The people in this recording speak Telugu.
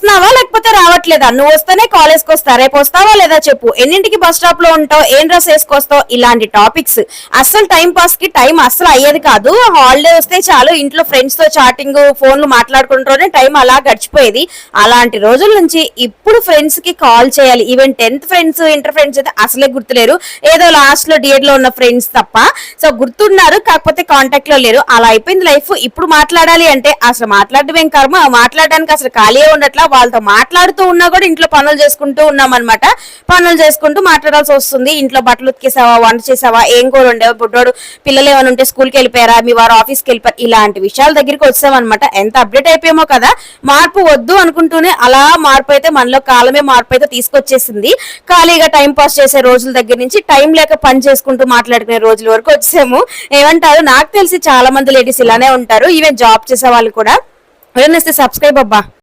sınav రావట్లేదా? నువ్వు వస్తేనే కాలేజ్కి వస్తా. రేపు వస్తావా లేదా చెప్పు. ఎన్నింటికి బస్ స్టాప్లో ఉంటావు? ఏం డ్రెస్ వేసుకొస్తావు? ఇలాంటి టాపిక్స్ అస్సలు టైం పాస్కి టైం అస్సలు అయ్యేది కాదు. హాలిడే వస్తే చాలు. ఇంట్లో ఫ్రెండ్స్తో చాటింగ్ ఫోన్లు మాట్లాడుకుంటూనే టైం అలా గడిచిపోయేది. అలాంటి రోజుల నుంచి ఇప్పుడు ఫ్రెండ్స్కి కాల్ చేయాలి. Even tenth friends inter friends అయితే అసలే గుర్తులేరు. ఏదో లాస్ట్లో డిఎడ్లో ఉన్న ఫ్రెండ్స్ తప్ప. సో గుర్తున్నారు. కాకపోతే కాంటాక్ట్లో లేరు. అలా అయిపోయింది లైఫ్ ఇప్పుడు మాట్లాడాలి అంటే అసలు మాట్లాడడం ఏం కర్మ? మాట్లాడడానికి అసలు ఖాళీ ఉండట్లా వాళ్ళతో మాట్లాడుతూ ఉన్నా కూడా ఇంట్లో పనులు చేసుకుంటూ ఉన్నాం అనమాట పనులు చేసుకుంటూ మాట్లాడాల్సి వస్తుంది. ఇంట్లో బట్టలు ఉతికేసావా? వంట చేసావా? ఏం కూర ఉండేవా బుడ్డోడు పిల్లలు ఏమైనా ఉంటే స్కూల్కి వెళ్ళిపోయారా? మీ వారు ఆఫీస్కి వెళ్ళిపోయారు ఇలాంటి విషయాల దగ్గరికి వచ్చామన్నమాట. ఎంత అప్డేట్ అయిపోయామో కదా మార్పు వద్దు అనుకుంటూనే అలా మార్పు అయితే మనలో కాలమే మార్పు అయితే తీసుకొచ్చేసింది. ఖాళీగా టైం పాస్ చేసే రోజుల దగ్గర నుంచి టైం లేక పని చేసుకుంటూ మాట్లాడుకునే రోజుల వరకు వచ్చాము. ఏమంటారు? నాకు తెలిసి చాలా మంది లేడీస్ ఇలానే ఉంటారు. ఈవెన్ జాబ్ చేసే వాళ్ళు కూడా. ఎవరైనా సబ్స్క్రైబ్ అబ్బా.